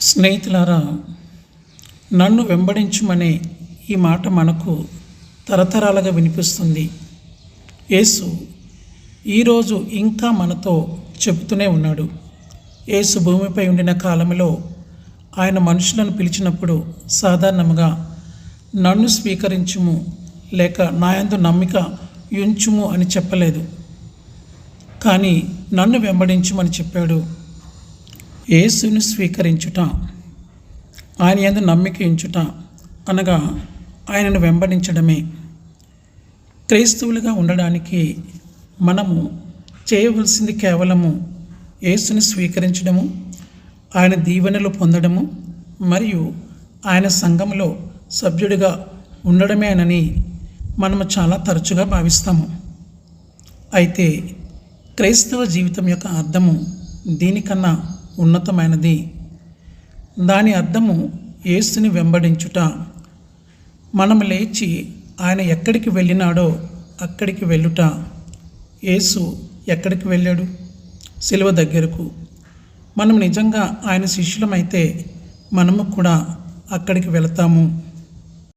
స్నేహితులారా నన్ను వెంబడించుమనే ఈ మాట మనకు తరతరాలుగా వినిపిస్తుంది. యేసు ఈరోజు ఇంకా మనతో చెబుతూనే ఉన్నాడు. యేసు భూమిపై ఉండిన కాలంలో ఆయన మనుషులను పిలిచినప్పుడు సాధారణంగా నన్ను స్వీకరించుము లేక నాయందు నమ్మిక ఉంచుము అని చెప్పలేదు. కానీ నన్ను వెంబడించుమని చెప్పాడు. యేసును స్వీకరించుట ఆయన ఎందు నమ్మిక ఉంచుట అనగా ఆయనను వెంబడించడమే. క్రైస్తవులుగా ఉండడానికి మనము చేయవలసింది కేవలము యేసుని స్వీకరించడము ఆయన దీవెనలు పొందడము మరియు ఆయన సంఘంలో సభ్యుడిగా ఉండడమేనని మనము చాలా తరచుగా భావిస్తాము. అయితే క్రైస్తవ జీవితం యొక్క అర్థము దీనికన్నా ఉన్నతమైనది. దాని అర్థము యేసుని వెంబడించుట. మనం లేచి ఆయన ఎక్కడికి వెళ్ళినాడో అక్కడికి వెళ్ళుట. యేసు ఎక్కడికి వెళ్ళాడు? సిలువ దగ్గరకు. మనం నిజంగా ఆయన శిష్యులమైతే మనము కూడా అక్కడికి వెళతాము.